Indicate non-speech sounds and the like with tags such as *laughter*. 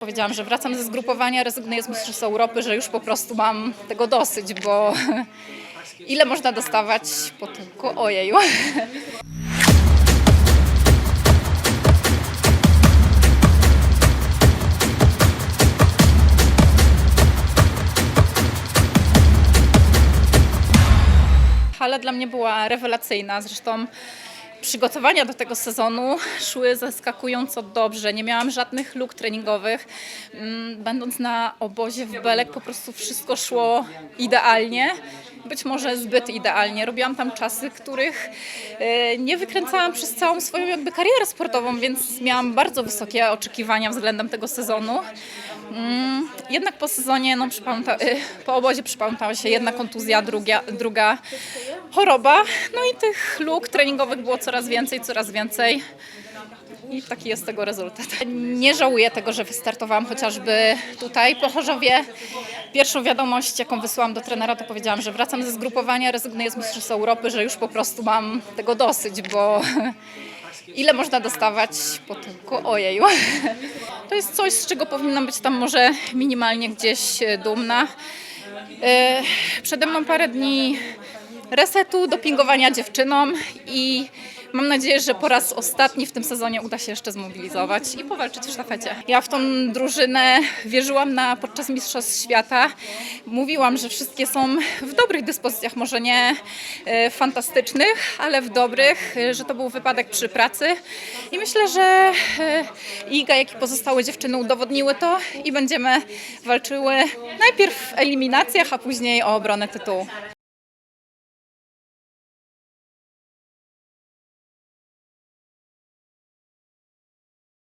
Powiedziałam, że wracam ze zgrupowania, rezygnuję z Mistrzostw Europy, że już po prostu mam tego dosyć, bo *laughs* ile można dostawać po tylko ojeju. *laughs* Hala dla mnie była rewelacyjna, zresztą przygotowania do tego sezonu szły zaskakująco dobrze. Nie miałam żadnych luk treningowych. Mm, Będąc na obozie w Belek po prostu wszystko szło idealnie. Być może zbyt idealnie. Robiłam tam czasy, których e, nie wykręcałam przez całą swoją jakby karierę sportową, więc miałam bardzo wysokie oczekiwania względem tego sezonu. Mm, Jednak po sezonie, no, y, po obozie przypamiętała się jedna kontuzja, druga, druga choroba. No i tych luk treningowych było coraz więcej, coraz więcej. I taki jest tego rezultat. Nie żałuję tego, że wystartowałam chociażby tutaj po Chorzowie. Pierwszą wiadomość, jaką wysłałam do trenera, to powiedziałam, że wracam ze zgrupowania, rezygnuję z Mistrzostw Europy, że już po prostu mam tego dosyć, bo *laughs* ile można dostawać po tylko ojeju. *laughs* To jest coś, z czego powinnam być tam może minimalnie gdzieś dumna. E, Przede mną parę dni resetu, dopingowania dziewczynom i mam nadzieję, że po raz ostatni w tym sezonie uda się jeszcze zmobilizować i powalczyć w sztafecie. Ja w tą drużynę wierzyłam na podczas Mistrzostw Świata. Mówiłam, że wszystkie są w dobrych dyspozycjach, może nie e, fantastycznych, ale w dobrych, e, że to był wypadek przy pracy i myślę, że e, Iga, jak i pozostałe dziewczyny udowodniły to i będziemy walczyły najpierw w eliminacjach, a później o obronę tytułu.